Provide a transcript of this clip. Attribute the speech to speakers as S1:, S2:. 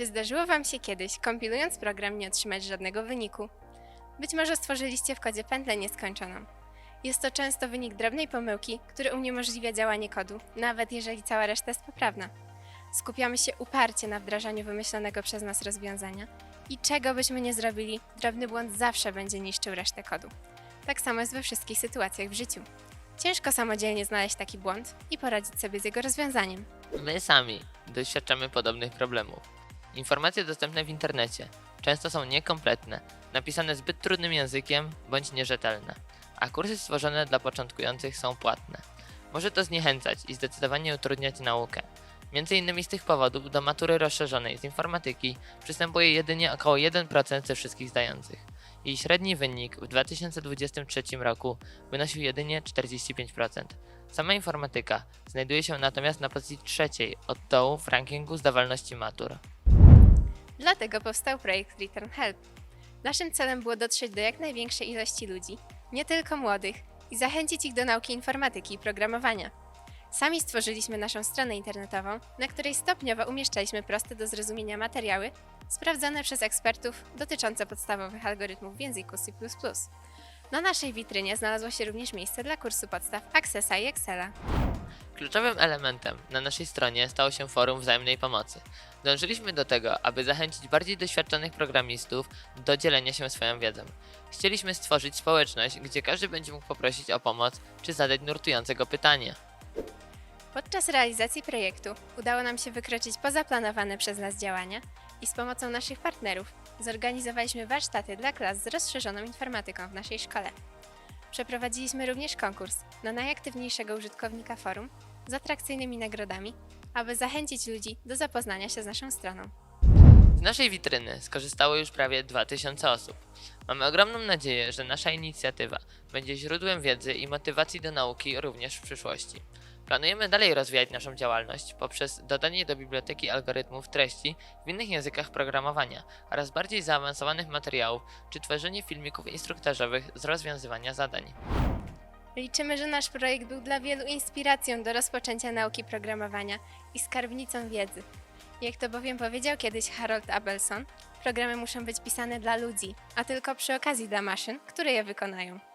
S1: Czy zdarzyło Wam się kiedyś, kompilując program, nie otrzymać żadnego wyniku? Być może stworzyliście w kodzie pętlę nieskończoną. Jest to często wynik drobnej pomyłki, który uniemożliwia działanie kodu, nawet jeżeli cała reszta jest poprawna. Skupiamy się uparcie na wdrażaniu wymyślonego przez nas rozwiązania i czego byśmy nie zrobili, drobny błąd zawsze będzie niszczył resztę kodu. Tak samo jest we wszystkich sytuacjach w życiu. Ciężko samodzielnie znaleźć taki błąd i poradzić sobie z jego rozwiązaniem.
S2: My sami doświadczamy podobnych problemów. Informacje dostępne w internecie często są niekompletne, napisane zbyt trudnym językiem bądź nierzetelne, a kursy stworzone dla początkujących są płatne. Może to zniechęcać i zdecydowanie utrudniać naukę. Między innymi z tych powodów do matury rozszerzonej z informatyki przystępuje jedynie około 1% ze wszystkich zdających. Jej średni wynik w 2023 roku wynosił jedynie 45%. Sama informatyka znajduje się natomiast na pozycji trzeciej od dołu w rankingu zdawalności matur.
S1: Dlatego powstał projekt Return Help. Naszym celem było dotrzeć do jak największej ilości ludzi, nie tylko młodych, i zachęcić ich do nauki informatyki i programowania. Sami stworzyliśmy naszą stronę internetową, na której stopniowo umieszczaliśmy proste do zrozumienia materiały sprawdzone przez ekspertów dotyczące podstawowych algorytmów w języku C++. Na naszej witrynie znalazło się również miejsce dla kursu podstaw Accessa i Excela.
S2: Kluczowym elementem na naszej stronie stało się forum wzajemnej pomocy. Dążyliśmy do tego, aby zachęcić bardziej doświadczonych programistów do dzielenia się swoją wiedzą. Chcieliśmy stworzyć społeczność, gdzie każdy będzie mógł poprosić o pomoc czy zadać nurtujące go pytanie.
S1: Podczas realizacji projektu udało nam się wykroczyć poza planowane przez nas działania i z pomocą naszych partnerów zorganizowaliśmy warsztaty dla klas z rozszerzoną informatyką w naszej szkole. Przeprowadziliśmy również konkurs na najaktywniejszego użytkownika forum z atrakcyjnymi nagrodami, aby zachęcić ludzi do zapoznania się z naszą stroną.
S2: Z naszej witryny skorzystało już prawie 2000 osób. Mamy ogromną nadzieję, że nasza inicjatywa będzie źródłem wiedzy i motywacji do nauki również w przyszłości. Planujemy dalej rozwijać naszą działalność poprzez dodanie do biblioteki algorytmów treści w innych językach programowania oraz bardziej zaawansowanych materiałów czy tworzenie filmików instruktażowych z rozwiązywania zadań.
S1: Liczymy, że nasz projekt był dla wielu inspiracją do rozpoczęcia nauki programowania i skarbnicą wiedzy. Jak to bowiem powiedział kiedyś Harold Abelson, programy muszą być pisane dla ludzi, a tylko przy okazji dla maszyn, które je wykonają.